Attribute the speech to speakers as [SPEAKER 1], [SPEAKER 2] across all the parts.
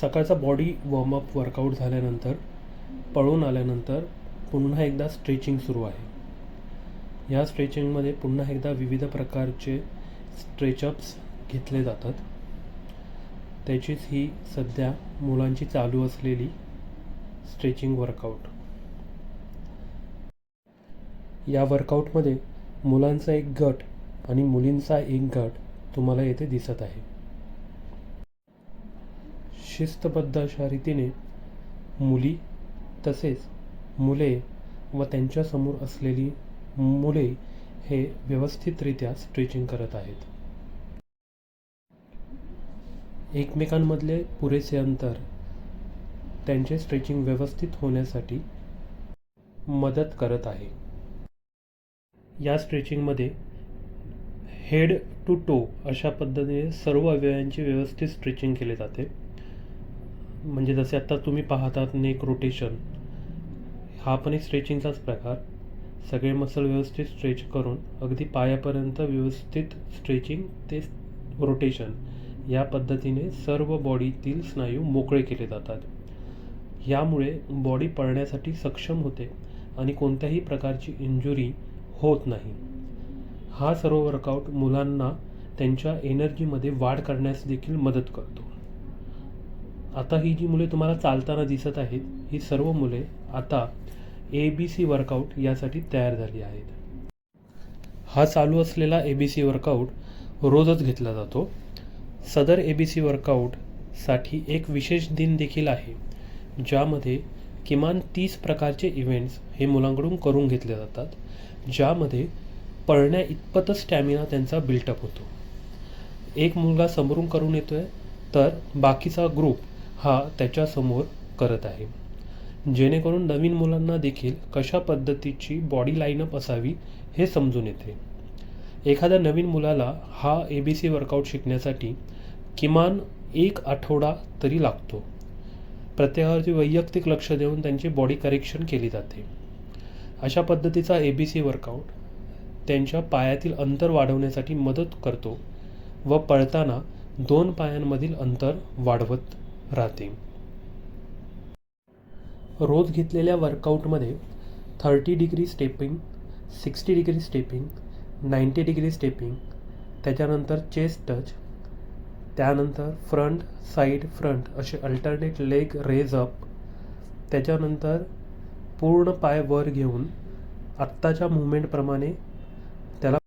[SPEAKER 1] सकाळचा body warm up workout झाल्यानंतर पळून आल्यानंतर पुन्हा एकदा स्ट्रेचिंग सुरू आहे. या स्ट्रेचिंगमध्ये पुन्हा एकदा विविध प्रकारचे स्ट्रेचअप्स घेतले जातात. त्याचीच ही सध्या मुलांची चालू असलेली स्ट्रेचिंग वर्कआउट या वर्कआउटमध्ये मुलांचा एक गट आणि मुलींचा एक गट तुम्हाला येथे दिसत आहे. शिस्तबद्ध अशा रीतीने मुली तसेच मुले व त्यांच्यासमोर असलेली मुले हे व्यवस्थितरित्या स्ट्रेचिंग करत आहेत. एकमेकांमधले पुरेसे अंतर त्यांचे स्ट्रेचिंग व्यवस्थित होण्यासाठी मदत करत आहे. या स्ट्रेचिंगमध्ये हेड टू टो अशा पद्धतीने सर्व अवयवांची व्यवस्थित स्ट्रेचिंग केले जाते. म्हणजे जसे आत्ता तुम्ही पाहतात नेक रोटेशन हा पण एक स्ट्रेचिंगचाच प्रकार. सगळे मसल व्यवस्थित स्ट्रेच करून अगदी पायापर्यंत व्यवस्थित स्ट्रेचिंग ते रोटेशन या पद्धतीने सर्व बॉडीतील स्नायू मोकळे केले जातात. यामुळे बॉडी पळण्यासाठी सक्षम होते आणि कोणत्याही प्रकारची इंजुरी होत नाही. हा सर्व वर्कआउट मुलांना त्यांच्या एनर्जीमध्ये वाढ करण्यास देखील मदत करतो. आता ही जी मुले तुम्हाला चालताना दिसत आहेत ही सर्व मुले आता ए बी सी वर्कआउट यासाठी तयार झाली आहेत. हा चालू असलेला ए बी सी वर्कआउट रोजच घेतला जातो. सदर ए बी सी वर्कआउटसाठी एक विशेष दिन देखील आहे ज्यामध्ये किमान तीस प्रकारचे इव्हेंट्स हे मुलांकडून करून घेतले जातात ज्यामध्ये पळण्या इतपतच स्टॅमिना त्यांचा बिल्टअप होतो. एक मुलगा समोरून करून येतो आहे तर बाकीचा ग्रुप हा त्याच्यासमोर करत आहे. जेणेकरून नवीन मुलांना देखील कशा पद्धतीची बॉडी लाईनअप असावी हे समजून येते. एखाद्या नवीन मुलाला हा ए बी सी वर्कआउट शिकण्यासाठी किमान एक आठवडा तरी लागतो. प्रत्येकावरती वैयक्तिक लक्ष देऊन त्यांची बॉडी करेक्शन केली जाते. अशा पद्धतीचा ए बी सी वर्कआउट त्यांच्या पायातील अंतर वाढवण्यासाठी मदत करतो व पळताना दोन पायांमधील अंतर वाढवत राहते. रोज घेतलेल्या वर्कआउटमध्ये thirty degree stepping sixty degree stepping ninety degree stepping त्याच्यानंतर चेस्ट टच त्यानंतर फ्रंट साईड फ्रंट असे अल्टरनेट लेग रेज अप त्याच्यानंतर पूर्ण पाय वर घेऊन आत्ताच्या मुवमेंटप्रमाणे त्याला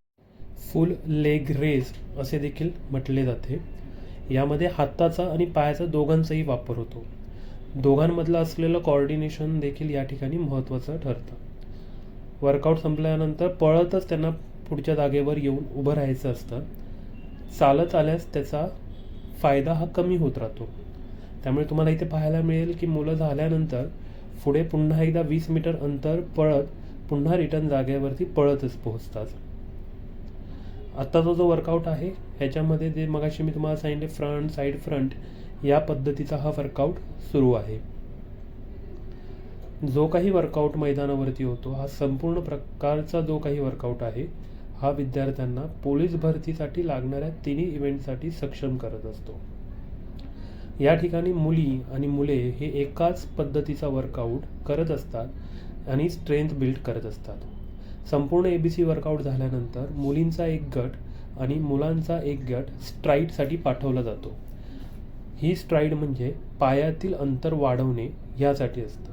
[SPEAKER 1] फुल लेग रेज असे देखील म्हटले जाते. यामध्ये हाताचा आणि पायाचा दोघांचाही वापर होतो. दोघांमधलं असलेलं कॉर्डिनेशन देखील या ठिकाणी महत्त्वाचं ठरतं. वर्कआउट संपल्यानंतर पळतच त्यांना पुढच्या जागेवर येऊन उभं राहायचं असतं. चालत आल्यास त्याचा फायदा हा कमी होत राहतो. त्यामुळे तुम्हाला इथे पाहायला मिळेल की मुलं झाल्यानंतर पुढे पुन्हा एकदा वीस मीटर अंतर पळत पुन्हा रिटर्न जागेवरती पळतच पोहोचतात. आत्ताचा जो वर्कआउट आहे ह्याच्यामध्ये जे मगाशी मी तुम्हाला सांगितले फ्रंट साईड फ्रंट या पद्धतीचा हा वर्कआउट सुरू आहे. जो काही वर्कआउट मैदानावरती होतो हा संपूर्ण प्रकारचा जो काही वर्कआउट आहे हा विद्यार्थ्यांना पोलीस भरतीसाठी लागणाऱ्या तिन्ही इव्हेंटसाठी सक्षम करत असतो. या ठिकाणी मुली आणि मुले हे एकाच पद्धतीचा वर्कआउट करत असतात आणि स्ट्रेंथ बिल्ड करत असतात. संपूर्ण ए बी सी वर्कआउट झाल्यानंतर मुलींचा एक गट आणि मुलांचा एक गट स्ट्राईडसाठी पाठवला जातो. ही स्ट्राईड म्हणजे पायातील अंतर वाढवणे ह्यासाठी असतं.